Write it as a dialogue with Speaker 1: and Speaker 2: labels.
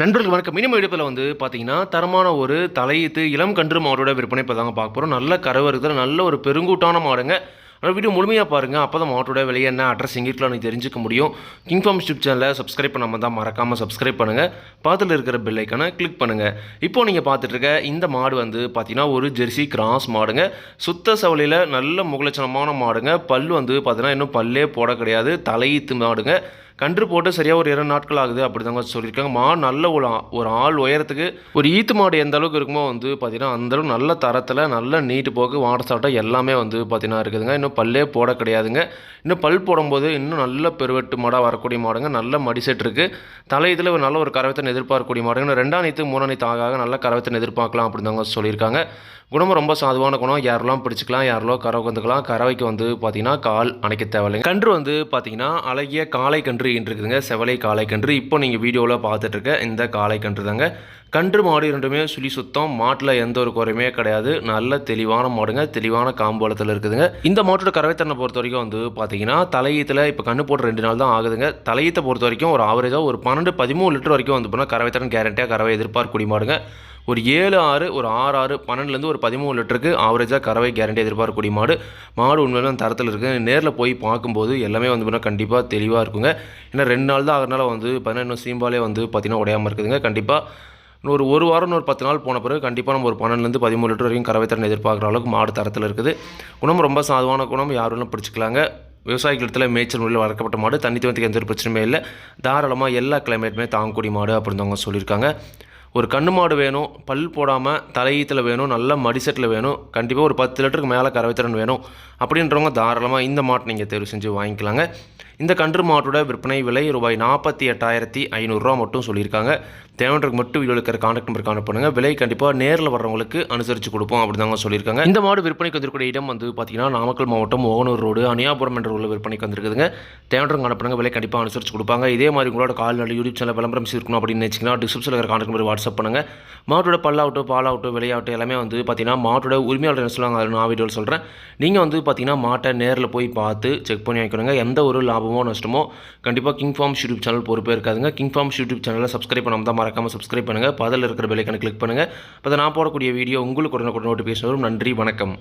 Speaker 1: நண்பர்கள் வணக்கம் மினிமம் எடுப்பில் வந்து பார்த்தீங்கன்னா தரமான ஒரு தலையீத்து இளம் கன்று மாடோட விற்பனை இப்போ தாங்க பார்க்க போகிறோம் நல்ல கறவை இருக்கிற நல்ல ஒரு பெருங்கூட்டான மாடுங்க. ஆனால் வீடியோ முழுமையாக பாருங்கள் அப்போ தான் மாட்டோட விலை என்ன அட்ரஸ் எங்கிட்டலாம் நீங்கள் தெரிஞ்சுக்க முடியும். கிங் ஃபார்ம் யூடியூப் சேனலை சப்ஸ்கிரைப் பண்ணாமல் தான் மறக்காமல் சப்ஸ்கிரைப் பண்ணுங்கள் பார்த்துல இருக்கிற பில்லைக்கான கிளிக் பண்ணுங்கள் இப்போ நீங்கள் பார்த்துட்டு இருக்க இந்த மாடு வந்து பார்த்தீங்கன்னா ஒரு ஜெர்சி கிராஸ் மாடுங்க. சுத்த சவலையில் நல்ல முகலட்சணமான மாடுங்க. பல் வந்து பார்த்தீங்கன்னா இன்னும் பல்லே போட கிடையாது. தலையீத்து மாடுங்க. கன்று போட்டு சரியாக ஒரு இரண்டு நாட்கள் ஆகுது அப்படி தாங்க சொல்லியிருக்காங்க. மாடு நல்ல ஒரு ஆ- ஒரு ஆள் உயரத்துக்கு. ஒரு ஈத்து மாடு எந்த அளவுக்கு இருக்குமோ வந்து பார்த்தீங்கன்னா அந்தளவுக்கு நல்ல தரத்தில் நல்ல நீட்டு போக்கு வாட சாட்டம் எல்லாமே வந்து பார்த்தீங்கன்னா இருக்குதுங்க. இன்னும் பல்லே போட கிடையாதுங்க. இன்னும் பல் போடும்போது இன்னும் நல்ல பெருவெட்டு மாடாக வரக்கூடிய மாடுங்க. நல்ல மடிசெட் இருக்குது தலை இதில் நல்ல ஒரு கரவத்தன் எதிர்பார்க்கக்கூடிய மாடுங்க. இன்னும் ரெண்டாம் நீத்து மூணாம் நீத்து ஆக ஆக நல்ல கரவத்தன் எதிர்பார்க்கலாம் அப்படின்னு தாங்க சொல்லியிருக்காங்க. குணமும் ரொம்ப சாதுவான குணம். யாரெல்லாம் பிடிச்சிக்கலாம் யாரெல்லாம் கறவை வந்துக்கலாம் கறவைக்கு வந்து பார்த்தீங்கன்னா கால் அணைக்க தேவையில்லைங்க. கன்று வந்து பார்த்தீங்கன்னா அழகிய காலை கன்று இருக்குதுங்க செவலை காளை கன்று இப்போ நீங்கள் வீடியோவில் பார்த்துட்ருக்க இந்த காளை தாங்க கன்று மாடு இரண்டுமே சுழி சுத்தம். மாட்டில் எந்த ஒரு குறையுமே கிடையாது. நல்ல தெளிவான மாடுங்க. தெளிவான காம்போலத்தில் இருக்குதுங்க. இந்த மாட்டோட கறவைத்தனை பொறுத்த வரைக்கும் வந்து பார்த்தீங்கன்னா தலையீத்தில் இப்போ கண்ணு போட்டு ரெண்டு நாள் தான் ஆகுதுங்க. தலையீத்தை பொறுத்த வரைக்கும் ஒரு ஆவரேஜாக ஒரு பன்னெண்டு பதிமூணு லிட்டர் வரைக்கும் வந்து போனால் கறவைத்தன் கேரண்டியாக கறவை எதிர்பார்க்கக்கூடிய மாடுங்க. ஒரு ஏழு ஆறு ஒரு ஆறு ஆறு பன்னெண்டுலேருந்து ஒரு பதிமூணு லிட்டருக்கு ஆவரேஜாக கறவை கேரண்டி எதிர்பார்க்கக்கூடிய மாடு. மாடு உண்மையிலும் தரத்தில் இருக்குது நேரில் போய் பார்க்கும்போது எல்லாமே வந்து பார்த்தீங்கன்னா கண்டிப்பாக தெளிவாக இருக்குங்க. ஏன்னா ரெண்டு நாள் தான் ஆகிறனால வந்து பார்த்தீங்கன்னா இன்னும் சீம்பாலே வந்து பார்த்திங்கன்னா உடையாமல் இருக்குதுங்க. கண்டிப்பாக ஒரு ஒரு வாரம் ஒரு பத்து நாள் போன பிறகு கண்டிப்பாக நம்ம ஒரு பன்னெண்டுலேருந்து பதிமூணு லிட்டர் வரைக்கும் கறவை திறன் எதிர்பார்க்குற அளவுக்கு மாடு தரத்தில் இருக்குது. குணம் ரொம்ப சாதுவான குணம் யாரும் பிடிச்சிக்கலாங்க. விவசாயிகள் இடத்துல மேய்ச்சல் முறையில் வளர்க்கப்பட்ட மாடு தண்ணி தவத்துக்கு எந்த ஒரு பிரச்சனையுமே இல்லை. தாராளமாக எல்லா கிளைமேட்டுமே தாங்கக்கூடிய மாடு அப்படின்னு அவங்க சொல்லியிருக்காங்க. ஒரு கண்ணு மாடு வேணும் பல் போடாமல் தலையீத்தில் வேணும் நல்ல மடிசெட்டில் வேணும் கண்டிப்பாக ஒரு பத்து லிட்டருக்கு மேலே கறவைத்திறன் வேணும் அப்படின்றவங்க தாராளமாக இந்த மாட்டை நீங்கள் தேர்வு செஞ்சு வாங்கிக்கலாங்க. இந்த கன்று மாட்டோட விற்பனை விலை ரூபாய் நாற்பத்தி எட்டாயிரத்தி ஐநூறுரூவா மட்டும் சொல்லியிருக்காங்க. தேவன்றக்கு மட்டும் வீடியோ இருக்கிற கான்டாக்ட் நம்பர் கான்டாக்ட் பண்ணுங்கள் விலை கண்டிப்பாக நேரில் வர்றவங்களுக்கு அனுசரித்து கொடுப்போம் அப்படி தாங்க சொல்லியிருக்காங்க. இந்த மாடு விற்பனைக்கு வந்திருக்கூடிய இடம் வந்து பார்த்தீங்கன்னா நாமக்கல் மாவட்டம் ஓகனூர் ரோடு அனியாபுரம் என்ற உள்ள விற்பனைக்கு வந்திருக்குதுங்க. தேவன்றக்கு அனுப்புங்க விலை கண்டிப்பாக அனுசரித்து கொடுப்பாங்க. இதே மாதிரி உங்களோட கால்நடை யூடியூப் சேனல் விளம்பரம் இருக்கணும் அப்படின்னு நினச்சிங்கன்னா டிஸ்கிரிப்ஷனில் இருக்கிற கான்டாக்ட் நம்பர் வாட்ஸ்அப் பண்ணுங்கள் மாட்டோட பல்லாகட்டும் பாலாகட்டும் விளையாட்டு எல்லாமே வந்து பார்த்திங்கன்னா மாட்டோட உரிமையாளர் என்ன சொல்லுவாங்க நான் வீடியோவில் சொல்கிறேன் நீங்கள் வந்து பார்த்திங்கன்னா மாட்டை நேரில் போய் பார்த்து செக் பண்ணி வாங்கிக்கணுங்க. எந்த ஒரு லாபம் நஷ்டமோ கண்டிப்பாக கிங் ஃபார்ம் யூடியூப் சேனல் பொறுப்பே இருக்காதுங்க. கிங் ஃபார்ம் யூடியூப் சேனலில் சப்ஸ்கிரைப் பண்ணாமல் தான் மறக்காமல் சப்ஸ்கிரைப் பண்ணுங்கள் பதில் இருக்கிற பெல்லைக்கான கிளிக் பண்ணுங்கள் அப்போ நான் போடக்கூடிய வீடியோ உங்களுக்கு உடனே நோட்டிஃபிகேஷன் வரும். நன்றி வணக்கம்.